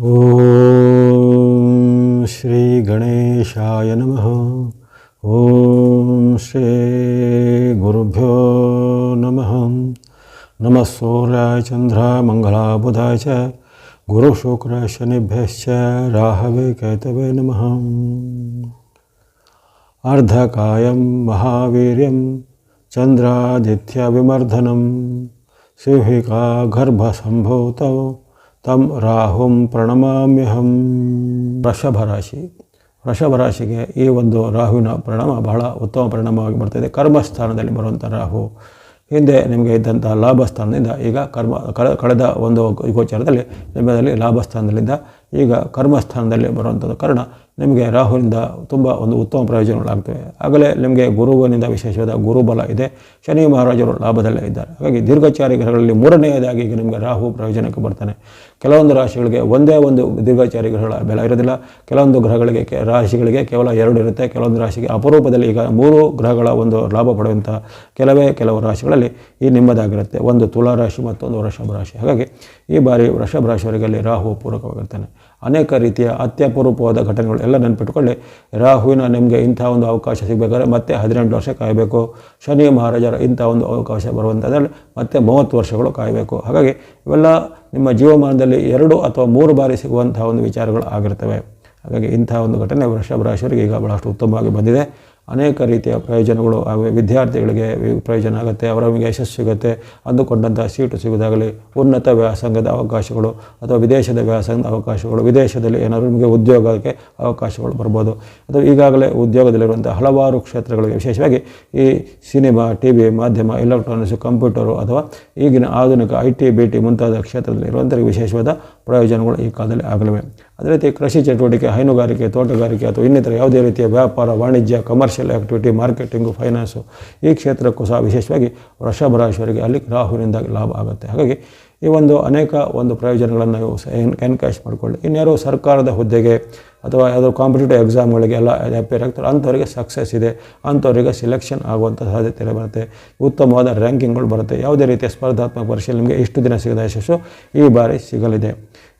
ॐ श्रीगणेशाय नमः। ॐ श्रीगुरुभ्यो नमः। नमः सूर्याय चन्द्रामङ्गलाबुधाय च गुरुशुक्रशनिभ्यश्च राहवेकेतवे नमः। अर्धकायं महावीर्यं चन्द्रादित्यविमर्धनं सिहिका गर्भसम्भूतौ ನಮಃ ಅರ್ಧಕಾಯಂ ಮಹಾವೀರ್ಯಂ ಚಂದ್ರಾದಿತ್ಯವಿಮರ್ಧನಂ ಸಿಂಹಿಕಾ ಗರ್ಭಸಂಭೂತೌ ತಂ ರಾಹುಂ ಪ್ರಣಮಾಮ್ಯಹಂ ವೃಷಭ ರಾಶಿ ವೃಷಭ ರಾಶಿಗೆ ಈ ಒಂದು ರಾಹುವಿನ ಪರಿಣಾಮ ಬಹಳ ಉತ್ತಮ ಪರಿಣಾಮವಾಗಿ ಬರ್ತದೆ. ಕರ್ಮಸ್ಥಾನದಲ್ಲಿ ಬರುವಂಥ ರಾಹು. ಹಿಂದೆ ನಿಮಗೆ ಇದ್ದಂಥ ಲಾಭಸ್ಥಾನದಿಂದ ಈಗ ಕರ್ಮ, ಕಳೆ- ಕಳೆದ ಒಂದು ಗೋಚಾರದಲ್ಲಿ ನಿಮ್ಮದಲ್ಲಿ ಲಾಭಸ್ಥಾನದಲ್ಲಿದ್ದ ಈಗ ಕರ್ಮಸ್ಥಾನದಲ್ಲಿ ಬರುವಂಥದ್ದು ಕಾರಣ ನಿಮಗೆ ರಾಹುವಿನಿಂದ ತುಂಬ ಒಂದು ಉತ್ತಮ ಪ್ರಯೋಜನಗಳಾಗ್ತವೆ. ಆಗಲೇ ನಿಮಗೆ ಗುರುವಿನಿಂದ ವಿಶೇಷವಾದ ಗುರುಬಲ ಇದೆ. ಶನಿ ಮಹಾರಾಜರು ಲಾಭದಲ್ಲೇ ಇದ್ದಾರೆ. ಹಾಗಾಗಿ ದೀರ್ಘಚಾರಿ ಗ್ರಹಗಳಲ್ಲಿ ಮೂರನೆಯದಾಗಿ ಈಗ ನಿಮಗೆ ರಾಹು ಪ್ರಯೋಜನಕ್ಕೆ ಬರ್ತಾನೆ. ಕೆಲವೊಂದು ರಾಶಿಗಳಿಗೆ ಒಂದೇ ಒಂದು ದೀರ್ಘಚಾರಿ ಗ್ರಹಗಳ ಬೆಲೆ ಇರೋದಿಲ್ಲ. ಕೆಲವೊಂದು ಗ್ರಹಗಳಿಗೆ ರಾಶಿಗಳಿಗೆ ಕೇವಲ ಎರಡು ಇರುತ್ತೆ. ಕೆಲವೊಂದು ರಾಶಿಗೆ ಅಪರೂಪದಲ್ಲಿ ಈಗ ಮೂರು ಗ್ರಹಗಳ ಒಂದು ಲಾಭ ಪಡೆಯುವಂಥ ಕೆಲವೇ ಕೆಲವು ರಾಶಿಗಳಲ್ಲಿ ಈ ನಿಮ್ಮದಾಗಿರುತ್ತೆ. ಒಂದು ತುಲಾ ರಾಶಿ ಮತ್ತೊಂದು ವೃಷಭ ರಾಶಿ. ಹಾಗಾಗಿ ಈ ಬಾರಿ ವೃಷಭ ರಾಶಿಯವರಿಗೆ ಅಲ್ಲಿ ರಾಹು ಪೂರಕವಾಗಿರ್ತಾನೆ. ಅನೇಕ ರೀತಿಯ ಅತ್ಯಪರೂಪವಾದ ಘಟನೆಗಳು ಎಲ್ಲ ನೆನಪಿಟ್ಕೊಳ್ಳಿ. ರಾಹುವಿನ ನಿಮಗೆ ಇಂಥ ಒಂದು ಅವಕಾಶ ಸಿಗಬೇಕಾದ್ರೆ ಮತ್ತೆ ಹದಿನೆಂಟು ವರ್ಷ ಕಾಯಬೇಕು. ಶನಿ ಮಹಾರಾಜರ ಇಂಥ ಒಂದು ಅವಕಾಶ ಬರುವಂಥದ್ರಲ್ಲಿ ಮತ್ತೆ ಮೂವತ್ತು ವರ್ಷಗಳು ಕಾಯಬೇಕು. ಹಾಗಾಗಿ ಇವೆಲ್ಲ ನಿಮ್ಮ ಜೀವಮಾನದಲ್ಲಿ ಎರಡು ಅಥವಾ ಮೂರು ಬಾರಿ ಸಿಗುವಂಥ ಒಂದು ವಿಚಾರಗಳು ಆಗಿರ್ತವೆ. ಹಾಗಾಗಿ ಇಂಥ ಒಂದು ಘಟನೆ ವೃಷಭ ರಾಶಿಯವರಿಗೆ ಈಗ ಬಹಳಷ್ಟು ಉತ್ತಮವಾಗಿ ಬಂದಿದೆ. ಅನೇಕ ರೀತಿಯ ಪ್ರಯೋಜನಗಳು ವಿದ್ಯಾರ್ಥಿಗಳಿಗೆ ಪ್ರಯೋಜನ ಆಗುತ್ತೆ ಅವರಿಗೆ ಯಶಸ್ಸು ಸಿಗುತ್ತೆ. ಅಂದುಕೊಂಡಂಥ ಸೀಟು ಸಿಗೋದಾಗಲಿ, ಉನ್ನತ ವ್ಯಾಸಂಗದ ಅವಕಾಶಗಳು ಅಥವಾ ವಿದೇಶದ ವ್ಯಾಸಂಗದ ಅವಕಾಶಗಳು, ವಿದೇಶದಲ್ಲಿ ಏನಾದರೂ ನಿಮಗೆ ಉದ್ಯೋಗಕ್ಕೆ ಅವಕಾಶಗಳು ಬರ್ಬೋದು. ಅಥವಾ ಈಗಾಗಲೇ ಉದ್ಯೋಗದಲ್ಲಿರುವಂಥ ಹಲವಾರು ಕ್ಷೇತ್ರಗಳಿಗೆ ವಿಶೇಷವಾಗಿ ಈ ಸಿನಿಮಾ ಟಿ ವಿ ಮಾಧ್ಯಮ, ಎಲೆಕ್ಟ್ರಾನಿಕ್ಸ್, ಕಂಪ್ಯೂಟರು ಅಥವಾ ಈಗಿನ ಆಧುನಿಕ ಐ ಟಿ, ಬಿ ಟಿ ಮುಂತಾದ ಕ್ಷೇತ್ರದಲ್ಲಿ ವಿಶೇಷವಾದ ಪ್ರಯೋಜನಗಳು ಈ ಕಾಲದಲ್ಲಿ ಆಗಲಿವೆ. ಅದೇ ರೀತಿ ಕೃಷಿ ಚಟುವಟಿಕೆ, ಹೈನುಗಾರಿಕೆ, ತೋಟಗಾರಿಕೆ ಅಥವಾ ಇನ್ನಿತರ ಯಾವುದೇ ರೀತಿಯ ವ್ಯಾಪಾರ, ವಾಣಿಜ್ಯ ಕಮರ್ಷಿಯಲ್ ಆ್ಯಕ್ಟಿವಿಟಿ ಮಾರ್ಕೆಟಿಂಗು ಫೈನಾನ್ಸು ಈ ಕ್ಷೇತ್ರಕ್ಕೂ ಸಹ ವಿಶೇಷವಾಗಿ ವೃಷಭ ರಾಶಿಯವರಿಗೆ ಅಲ್ಲಿ ರಾಹುವಿನಿಂದ ಲಾಭ ಆಗುತ್ತೆ. ಹಾಗಾಗಿ ಈ ಒಂದು ಅನೇಕ ಒಂದು ಪ್ರಯೋಜನಗಳನ್ನು ನೀವು ಎನ್ಕ್ಯಾಶ್ ಮಾಡಿಕೊಳ್ಳಿ. ಇನ್ಯಾರೋ ಸರ್ಕಾರದ ಹುದ್ದೆಗೆ ಅಥವಾ ಯಾವುದೋ ಕಾಂಪಿಟೇಟಿವ್ ಎಕ್ಸಾಮ್ಗಳಿಗೆ ಎಲ್ಲ ಅಪೇರ್ ಆಗ್ತಾರೆ. ಅಂಥವರಿಗೆ ಸಕ್ಸಸ್ ಇದೆ. ಅಂಥವರಿಗೆ ಸಿಲೆಕ್ಷನ್ ಆಗುವಂಥ ಸಾಧ್ಯತೆ ಬರುತ್ತೆ. ಉತ್ತಮವಾದ ರ್ಯಾಂಕಿಂಗ್ಗಳು ಬರುತ್ತೆ. ಯಾವುದೇ ರೀತಿಯ ಸ್ಪರ್ಧಾತ್ಮಕ ಪರೀಕ್ಷೆ ನಿಮಗೆ ಇಷ್ಟು ದಿನ ಸಿಗದ ಯಶಸ್ಸು ಈ ಬಾರಿ ಸಿಗಲಿದೆ.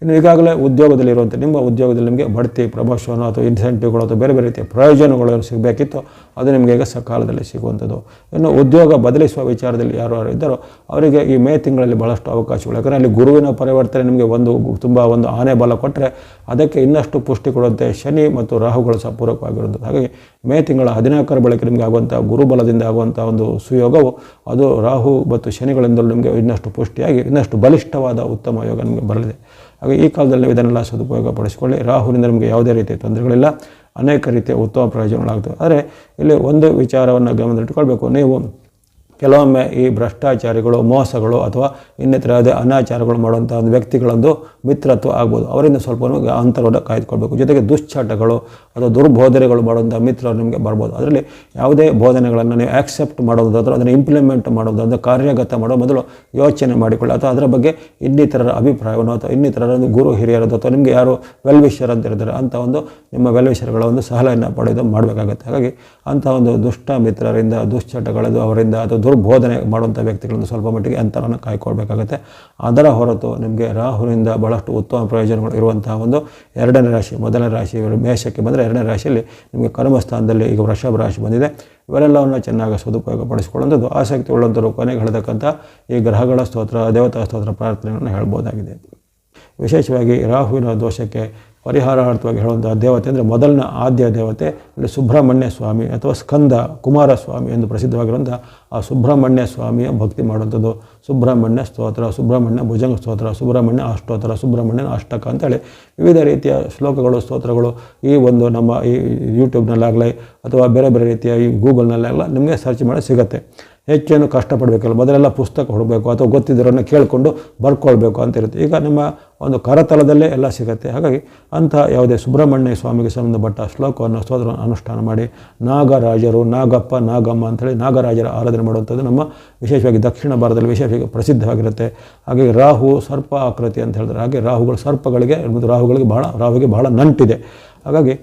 ಇನ್ನು ಈಗಾಗಲೇ ಉದ್ಯೋಗದಲ್ಲಿರುವಂಥ ನಿಮ್ಮ ಉದ್ಯೋಗದಲ್ಲಿ ನಿಮಗೆ ಬಡ್ತಿ, ಪ್ರಮೋಷನ್ ಅಥವಾ ಇನ್ಸೆಂಟಿವ್ಗಳು ಅಥವಾ ಬೇರೆ ಬೇರೆ ರೀತಿಯ ಪ್ರಯೋಜನಗಳು ಸಿಗಬೇಕಿತ್ತು ಅದು ನಿಮಗೆ ಈಗ ಸಕಾಲದಲ್ಲಿ ಸಿಗುವಂಥದ್ದು. ಇನ್ನು ಉದ್ಯೋಗ ಬದಲಿಸುವ ವಿಚಾರದಲ್ಲಿ ಯಾರು ಯಾರು ಇದ್ದಾರೋ ಅವರಿಗೆ ಈ ಮೇ ತಿಂಗಳಲ್ಲಿ ಭಾಳಷ್ಟು ಅವಕಾಶಗಳು. ಯಾಕಂದರೆ ಅಲ್ಲಿ ಗುರುವಿನ ಪರಿವರ್ತನೆ ನಿಮಗೆ ಒಂದು ತುಂಬ ಒಂದು ಆನೆ ಬಲ ಕೊಟ್ಟರೆ ಅದಕ್ಕೆ ಇನ್ನಷ್ಟು ಪುಷ್ಟಿ ಕೊಡುವಂತೆ ಶನಿ ಮತ್ತು ರಾಹುಗಳು ಸಹ ಪೂರಕವಾಗಿರುವಂಥದ್ದು. ಹಾಗಾಗಿ ಮೇ ತಿಂಗಳ ಹದಿನಾಲ್ಕರ ಬಳಿಕ ನಿಮಗೆ ಆಗುವಂಥ ಗುರುಬಲದಿಂದ ಆಗುವಂಥ ಒಂದು ಸುಯೋಗವು ಅದು ರಾಹು ಮತ್ತು ಶನಿಗಳಿಂದಲೂ ನಿಮಗೆ ಇನ್ನಷ್ಟು ಪುಷ್ಟಿಯಾಗಿ, ಇನ್ನಷ್ಟು ಬಲಿಷ್ಠವಾದ ಉತ್ತಮ ಯೋಗ ನಿಮಗೆ ಬರಲಿದೆ. ಹಾಗೆ ಈ ಕಾಲದಲ್ಲಿ ಇದನ್ನೆಲ್ಲ ಸದುಪಯೋಗ ಪಡಿಸಿಕೊಳ್ಳಿ ರಾಹುವಿನಿಂದ ನಮಗೆ ಯಾವುದೇ ರೀತಿಯ ತೊಂದರೆಗಳಿಲ್ಲ. ಅನೇಕ ರೀತಿಯ ಉತ್ತಮ ಪ್ರಯೋಜನಗಳಾಗ್ತವೆ. ಆದರೆ ಇಲ್ಲಿ ಒಂದು ವಿಚಾರವನ್ನು ಗಮನದಲ್ಲಿಟ್ಟುಕೊಳ್ಬೇಕು. ನೀವು ಕೆಲವೊಮ್ಮೆ ಈ ಭ್ರಷ್ಟಾಚಾರಿಗಳು, ಮೋಸಗಳು ಅಥವಾ ಇನ್ನಿತರ ಯಾವುದೇ ಅನಾಚಾರಗಳು ಮಾಡುವಂಥ ಒಂದು ವ್ಯಕ್ತಿಗಳೊಂದು ಮಿತ್ರತ್ವ ಆಗ್ಬೋದು. ಅವರಿಂದ ಸ್ವಲ್ಪ ನಿಮಗೆ ಅಂತರವನ್ನು ಕಾಯ್ದುಕೊಳ್ಬೇಕು. ಜೊತೆಗೆ ದುಶ್ಚಟಗಳು ಅಥವಾ ದುರ್ಬೋಧನೆಗಳು ಮಾಡುವಂಥ ಮಿತ್ರರು ನಿಮಗೆ ಬರ್ಬೋದು. ಅದರಲ್ಲಿ ಯಾವುದೇ ಬೋಧನೆಗಳನ್ನು ನೀವು ಆಕ್ಸೆಪ್ಟ್ ಮಾಡೋದಾದರೂ ಅದನ್ನು ಇಂಪ್ಲಿಮೆಂಟ್ ಮಾಡೋದಾದ್ರೆ ಕಾರ್ಯಗತ ಮಾಡೋ ಮೊದಲು ಯೋಚನೆ ಮಾಡಿಕೊಳ್ಳಿ. ಅಥವಾ ಅದರ ಬಗ್ಗೆ ಇನ್ನಿತರರ ಅಭಿಪ್ರಾಯವನ್ನು ಅಥವಾ ಇನ್ನಿತರರ ಗುರು ಹಿರಿಯರದ್ದು ಅಥವಾ ನಿಮಗೆ ಯಾರು ವೆಲ್ ವಿಷರ್ ಅಂತ ಇರ್ತಾರೆ ಅಂಥ ಒಂದು ನಿಮ್ಮ ವೆಲ್ ವಿಷರ್ಗಳ ಒಂದು ಸಲಹೆಯನ್ನು ಪಡೆದು ಮಾಡಬೇಕಾಗುತ್ತೆ. ಹಾಗಾಗಿ ಅಂಥ ಒಂದು ದುಷ್ಟ ಮಿತ್ರರಿಂದ ದುಶ್ಚಟಗಳದು ಅವರಿಂದ ಅಥವಾ ದುರ್ಬೋಧನೆ ಮಾಡುವಂಥ ವ್ಯಕ್ತಿಗಳನ್ನು ಸ್ವಲ್ಪ ಮಟ್ಟಿಗೆ ಅಂತರವನ್ನು ಕಾಯ್ಕೊಳ್ಬೇಕಾಗುತ್ತೆ. ಅದರ ಹೊರತು ನಿಮಗೆ ರಾಹುಲಿಂದ ಭಾಳಷ್ಟು ಉತ್ತಮ ಪ್ರಯೋಜನಗಳು ಇರುವಂತಹ ಒಂದು ಎರಡನೇ ರಾಶಿ, ಮೊದಲನೇ ರಾಶಿ, ಮೇಷಕ್ಕೆ ಬಂದರೆ ಎರಡನೇ ರಾಶಿಯಲ್ಲಿ ನಿಮಗೆ ಕರ್ಮಸ್ಥಾನದಲ್ಲಿ ಈಗ ವೃಷಭ ರಾಶಿ ಬಂದಿದೆ. ಇವೆಲ್ಲವನ್ನು ಚೆನ್ನಾಗಿ ಸದುಪಯೋಗ ಪಡಿಸಿಕೊಳ್ಳುವಂಥದ್ದು ಆಸಕ್ತಿ ಉಳ್ಳಂಥವರು ಕೊನೆಗೆ ಹೇಳತಕ್ಕಂಥ ಈ ಗ್ರಹಗಳ ಸ್ತೋತ್ರ, ದೇವತಾ ಸ್ತೋತ್ರ ಪ್ರಾರ್ಥನೆಗಳನ್ನು ಹೇಳ್ಬೋದಾಗಿದೆ. ವಿಶೇಷವಾಗಿ ರಾಹುವಿನ ದೋಷಕ್ಕೆ ಪರಿಹಾರಾರ್ಥವಾಗಿ ಹೇಳುವಂತಹ ದೇವತೆ ಅಂದರೆ ಮೊದಲನ ಆದ್ಯ ದೇವತೆ ಅಂದರೆ ಸುಬ್ರಹ್ಮಣ್ಯ ಸ್ವಾಮಿ ಅಥವಾ ಸ್ಕಂದ ಕುಮಾರಸ್ವಾಮಿ ಎಂದು ಪ್ರಸಿದ್ಧವಾಗಿರುವಂಥ ಆ ಸುಬ್ರಹ್ಮಣ್ಯ ಸ್ವಾಮಿಯ ಭಕ್ತಿ ಮಾಡುವಂಥದ್ದು. ಸುಬ್ರಹ್ಮಣ್ಯ ಸ್ತೋತ್ರ, ಸುಬ್ರಹ್ಮಣ್ಯ ಭುಜಂಗ ಸ್ತೋತ್ರ, ಸುಬ್ರಹ್ಮಣ್ಯ ಅಷ್ಟೋತ್ತರ ಸುಬ್ರಹ್ಮಣ್ಯ ಅಷ್ಟಕ ಅಂತೇಳಿ ವಿವಿಧ ರೀತಿಯ ಶ್ಲೋಕಗಳು, ಸ್ತೋತ್ರಗಳು ಈ ಒಂದು ನಮ್ಮ ಈ ಯೂಟ್ಯೂಬ್ನಲ್ಲಾಗಲಿ ಅಥವಾ ಬೇರೆ ಬೇರೆ ರೀತಿಯ ಈ ಗೂಗಲ್ನಲ್ಲಾಗಲ ನಿಮಗೆ ಸರ್ಚ್ ಮಾಡಿ ಸಿಗುತ್ತೆ. ಹೆಚ್ಚೇನು ಕಷ್ಟಪಡಬೇಕಲ್ಲ, ಮೊದಲೆಲ್ಲ ಪುಸ್ತಕ ಹುಡಬೇಕು ಅಥವಾ ಗೊತ್ತಿದ್ದರನ್ನು ಕೇಳಿಕೊಂಡು ಬರ್ಕೊಳ್ಬೇಕು ಅಂತ ಇರುತ್ತೆ. ಈಗ ನಿಮ್ಮ ಒಂದು ಕರತಲದಲ್ಲೇ ಎಲ್ಲ ಸಿಗುತ್ತೆ. ಹಾಗಾಗಿ ಅಂಥ ಯಾವುದೇ ಸುಬ್ರಹ್ಮಣ್ಯ ಸ್ವಾಮಿಗೆ ಸಂಬಂಧಪಟ್ಟ ಶ್ಲೋಕವನ್ನು ಸ್ತೋತ್ರ ಅನುಷ್ಠಾನ ಮಾಡಿ ನಾಗರಾಜರು, ನಾಗಪ್ಪ, ನಾಗಮ್ಮ ಅಂಥೇಳಿ ನಾಗರಾಜರ ಆರಾಧನೆ ಮಾಡುವಂಥದ್ದು ನಮ್ಮ ವಿಶೇಷವಾಗಿ ದಕ್ಷಿಣ ಭಾರತದಲ್ಲಿ ವಿಶೇಷವಾಗಿ ಪ್ರಸಿದ್ಧವಾಗಿರುತ್ತೆ. ಹಾಗೆ ರಾಹು ಸರ್ಪ ಆಕೃತಿ ಅಂತ ಹೇಳಿದ್ರೆ ಹಾಗೆ ರಾಹುಗಳು ಸರ್ಪಗಳಿಗೆ ಮತ್ತು ರಾಹುಗಳಿಗೆ ಬಹಳ ರಾಹುಗೆ ಬಹಳ ನಂಟಿದೆ. ಹಾಗಾಗಿ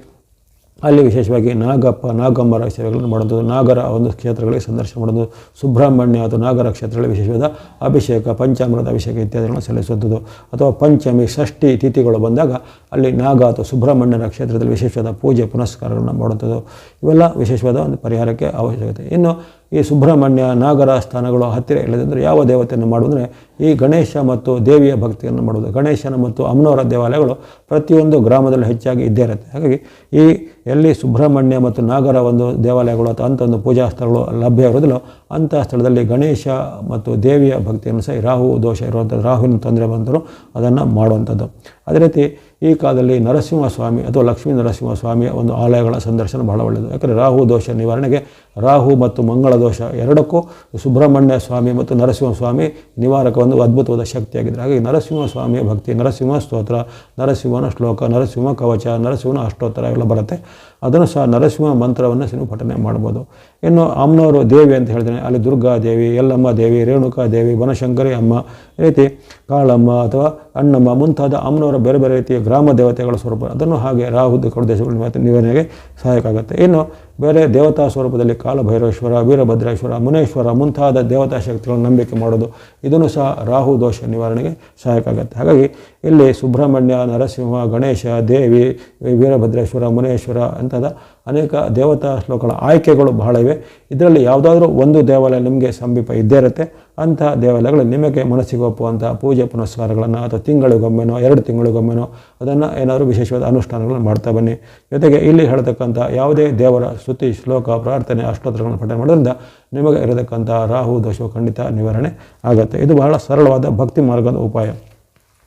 ಅಲ್ಲಿ ವಿಶೇಷವಾಗಿ ನಾಗಪ್ಪ, ನಾಗಮ್ಮರ ಸೇವೆಗಳನ್ನು ಮಾಡುವಂಥದ್ದು ನಾಗರ ಒಂದು ಕ್ಷೇತ್ರಗಳಿಗೆ ಸಂದರ್ಶನ ಮಾಡೋದು, ಸುಬ್ರಹ್ಮಣ್ಯ ಅಥವಾ ನಾಗರ ಕ್ಷೇತ್ರಗಳಿಗೆ ವಿಶೇಷವಾದ ಅಭಿಷೇಕ, ಪಂಚಾಮೃತ ಅಭಿಷೇಕ ಇತ್ಯಾದಿಗಳನ್ನು ಸಲ್ಲಿಸುವಂಥದ್ದು. ಅಥವಾ ಪಂಚಮಿ, ಷಷ್ಠಿ ತಿಥಿಗಳು ಬಂದಾಗ ಅಲ್ಲಿ ನಾಗ ಅಥವಾ ಸುಬ್ರಹ್ಮಣ್ಯನ ಕ್ಷೇತ್ರದಲ್ಲಿ ವಿಶೇಷವಾದ ಪೂಜೆ, ಪುನಸ್ಕಾರಗಳನ್ನು ಮಾಡುವಂಥದ್ದು. ಇವೆಲ್ಲ ವಿಶೇಷವಾದ ಒಂದು ಪರಿಹಾರಕ್ಕೆ ಅವಶ್ಯಕತೆ. ಇನ್ನು ಈ ಸುಬ್ರಹ್ಮಣ್ಯ, ನಾಗರ ಸ್ಥಾನಗಳು ಹತ್ತಿರ ಇಲ್ಲದಂದರೆ ಯಾವ ದೇವತೆಯನ್ನು ಮಾಡುವುದಂದರೆ ಈ ಗಣೇಶ ಮತ್ತು ದೇವಿಯ ಭಕ್ತಿಯನ್ನು ಮಾಡುವುದು. ಗಣೇಶನ ಮತ್ತು ಅಮ್ಮನವರ ದೇವಾಲಯಗಳು ಪ್ರತಿಯೊಂದು ಗ್ರಾಮದಲ್ಲಿ ಹೆಚ್ಚಾಗಿ ಇದ್ದೇ ಇರುತ್ತೆ. ಹಾಗಾಗಿ ಈ ಎಲ್ಲಿ ಸುಬ್ರಹ್ಮಣ್ಯ ಮತ್ತು ನಾಗರ ಒಂದು ದೇವಾಲಯಗಳು ಅಥವಾ ಅಂಥ ಒಂದು ಪೂಜಾ ಸ್ಥಳಗಳು ಲಭ್ಯ ಇರೋದಿಲ್ಲೋ ಅಂಥ ಸ್ಥಳದಲ್ಲಿ ಗಣೇಶ ಮತ್ತು ದೇವಿಯ ಭಕ್ತಿಯನ್ನು ಸಹ ರಾಹು ದೋಷ ಇರುವಂಥ ರಾಹುವಿನ ತೊಂದರೆ ಬಂದರೂ ಅದನ್ನು ಮಾಡುವಂಥದ್ದು. ಅದೇ ರೀತಿ ಈ ಕಾಲದಲ್ಲಿ ನರಸಿಂಹಸ್ವಾಮಿ ಅಥವಾ ಲಕ್ಷ್ಮೀ ನರಸಿಂಹಸ್ವಾಮಿಯ ಒಂದು ಆಲಯಗಳ ಸಂದರ್ಶನ ಬಹಳ ಒಳ್ಳೆಯದು ಯಾಕಂದರೆ ರಾಹು ದೋಷ ನಿವಾರಣೆಗೆ ರಾಹು ಮತ್ತು ಮಂಗಳ ದೋಷ ಎರಡಕ್ಕೂ ಸುಬ್ರಹ್ಮಣ್ಯ ಸ್ವಾಮಿ ಮತ್ತು ನರಸಿಂಹಸ್ವಾಮಿ ನಿವಾರಕ ಒಂದು ಅದ್ಭುತವಾದ ಶಕ್ತಿಯಾಗಿದ್ದಾರೆ. ಹಾಗಾಗಿ ನರಸಿಂಹಸ್ವಾಮಿಯ ಭಕ್ತಿ, ನರಸಿಂಹ ಸ್ತೋತ್ರ, ನರಸಿಂಹನ ಶ್ಲೋಕ, ನರಸಿಂಹ ಕವಚ, ನರಸಿಂಹನ ಅಷ್ಟೋತ್ತರ ಎಲ್ಲ ಬರುತ್ತೆ. ಅದನ್ನು ಸಹ ನರಸಿಂಹ ಮಂತ್ರವನ್ನು ನೀವು ಪಠನೆ ಮಾಡ್ಬೋದು ಇನ್ನು ಅಮ್ಮನವರು ದೇವಿ ಅಂತ ಹೇಳ್ತೇನೆ. ಅಲ್ಲಿ ದುರ್ಗಾ ದೇವಿ, ಯಲ್ಲಮ್ಮ ದೇವಿ, ರೇಣುಕಾ ದೇವಿ, ಬನಶಂಕರಿ ಅಮ್ಮ ರೀತಿ ಕಾಳಮ್ಮ ಅಥವಾ ಅಣ್ಣಮ್ಮ ಮುಂತಾದ ಅಮ್ಮನವರ ಬೇರೆ ಬೇರೆ ರೀತಿಯ ಗ್ರಾಮ ದೇವತೆಗಳ ಸ್ವರೂಪ. ಅದನ್ನು ಹಾಗೆ ರಾಹು ದೇಶಗಳು ನಿವಾರಣೆಗೆ ಸಹಾಯಕ ಆಗುತ್ತೆ. ಇನ್ನು ಬೇರೆ ದೇವತಾ ಸ್ವರೂಪದಲ್ಲಿ ಕಾಲಭೈರವೇಶ್ವರ ವೀರಭದ್ರೇಶ್ವರ, ಮುನೇಶ್ವರ ಮುಂತಾದ ದೇವತಾ ಶಕ್ತಿಗಳನ್ನು ನಂಬಿಕೆ ಮಾಡೋದು, ಇದನ್ನು ಸಹ ರಾಹು ದೋಷ ನಿವಾರಣೆಗೆ ಸಹಾಯಕ ಆಗುತ್ತೆ. ಹಾಗಾಗಿ ಇಲ್ಲಿ ಸುಬ್ರಹ್ಮಣ್ಯ, ನರಸಿಂಹ, ಗಣೇಶ, ದೇವಿ, ವೀರಭದ್ರೇಶ್ವರ, ಮುನೇಶ್ವರ ಅಂತದ ಅನೇಕ ದೇವತಾ ಶ್ಲೋಕಗಳ ಆಯ್ಕೆಗಳು ಬಹಳ ಇವೆ. ಇದರಲ್ಲಿ ಯಾವುದಾದ್ರೂ ಒಂದು ದೇವಾಲಯ ನಿಮಗೆ ಸಮೀಪ ಇದ್ದೇ ಇರುತ್ತೆ. ಅಂಥ ದೇವಾಲಯಗಳು ನಿಮಗೆ ಮನಸ್ಸಿಗೆ ಒಪ್ಪುವಂಥ ಪೂಜೆ ಪುನಸ್ಕಾರಗಳನ್ನು ಅಥವಾ ತಿಂಗಳಿಗೊಮ್ಮೆನೋ, ಎರಡು ತಿಂಗಳಿಗೊಮ್ಮೆನೋ, ಅದನ್ನು ಏನಾದರೂ ವಿಶೇಷವಾದ ಅನುಷ್ಠಾನಗಳನ್ನು ಮಾಡ್ತಾ ಬನ್ನಿ. ಜೊತೆಗೆ ಇಲ್ಲಿ ಹೇಳ್ತಕ್ಕಂಥ ಯಾವುದೇ ದೇವರ ಸ್ತುತಿ, ಶ್ಲೋಕ, ಪ್ರಾರ್ಥನೆ, ಅಷ್ಟೋತ್ತರಗಳನ್ನು ಪಠನೆ ಮಾಡೋದ್ರಿಂದ ನಿಮಗೆ ಇರತಕ್ಕಂಥ ರಾಹು ದೋಷವು ಖಂಡಿತ ನಿವಾರಣೆ ಆಗುತ್ತೆ. ಇದು ಬಹಳ ಸರಳವಾದ ಭಕ್ತಿ ಮಾರ್ಗದ ಉಪಾಯ.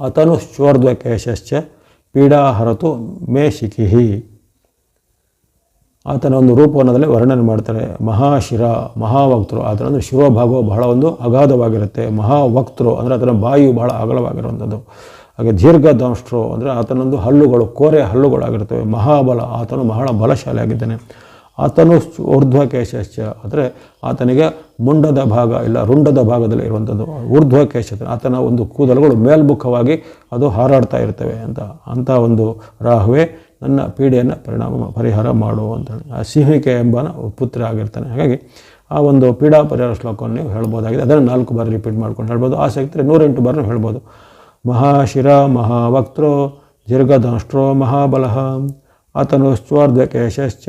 ಅತನುಶ್ಚೋರ್ಧ್ವಕೇಶಶ್ಚ ಪೀಡಾಹರತು ಮೇ ಶಿಖಿಹಿ ಆತನ ಒಂದು ರೂಪವನ್ನದಲ್ಲಿ ವರ್ಣನೆ ಮಾಡ್ತಾರೆ ಮಹಾಶಿರ ಮಹಾವಕ್ತರು ಆತನ ಅಂದರೆ ಶಿರೋಭಾಗವು ಬಹಳ ಒಂದು ಅಗಾಧವಾಗಿರುತ್ತೆ. ಮಹಾವಕ್ತರು ಅಂದರೆ ಆತನ ಬಾಯು ಬಹಳ ಅಗಲವಾಗಿರುವಂಥದ್ದು. ಹಾಗೆ ದೀರ್ಘದಂಷ್ಟ್ರು ಅಂದರೆ ಆತನೊಂದು ಹಲ್ಲುಗಳು, ಕೋರೆ ಹಲ್ಲುಗಳಾಗಿರ್ತವೆ. ಮಹಾಬಲ, ಆತನು ಬಹಳ ಬಲಶಾಲಿಯಾಗಿದ್ದಾನೆ. ಆತನು ಊರ್ಧ್ವಕೇಶಶ್ಚ. ಅಂದರೆ ಆತನಿಗೆ ಮುಂಡದ ಭಾಗ ಇಲ್ಲ, ರುಂಡದ ಭಾಗದಲ್ಲಿ ಇರುವಂಥದ್ದು ಊರ್ಧ್ವಕೇಶ. ಆತನ ಒಂದು ಕೂದಲುಗಳು ಮೇಲ್ಮುಖವಾಗಿ ಅದು ಹಾರಾಡ್ತಾ ಇರ್ತವೆ ಅಂತ ಅಂಥ ಒಂದು ರಾಹುವೆ ನನ್ನ ಪೀಡೆಯನ್ನು ಪರಿಣಾಮ ಪರಿಹಾರ ಮಾಡು ಅಂತೇಳಿ. ಆ ಸಿಂಹಿಕೆ ಎಂಬನ ಪುತ್ರ ಆಗಿರ್ತಾನೆ. ಹಾಗಾಗಿ ಆ ಒಂದು ಪೀಡಾ ಪರಿಹಾರ ಶ್ಲೋಕವನ್ನು ನೀವು ಹೇಳ್ಬೋದಾಗಿದೆ. ಅದನ್ನು ನಾಲ್ಕು ಬಾರಿ ರಿಪೀಟ್ ಮಾಡ್ಕೊಂಡು ಹೇಳ್ಬೋದು. ಆಸಕ್ತಿ ನೂರೆಂಟು ಬಾರಿ ಹೇಳ್ಬೋದು. ಮಹಾಶಿರ ಮಹಾವಕ್ತರೋ ಮಹಾಬಲಹ ಮಹಾಬಲಃ. ಅತನುಶ್ಚೋರ್ಧ್ವಕೇಶಶ್ಚ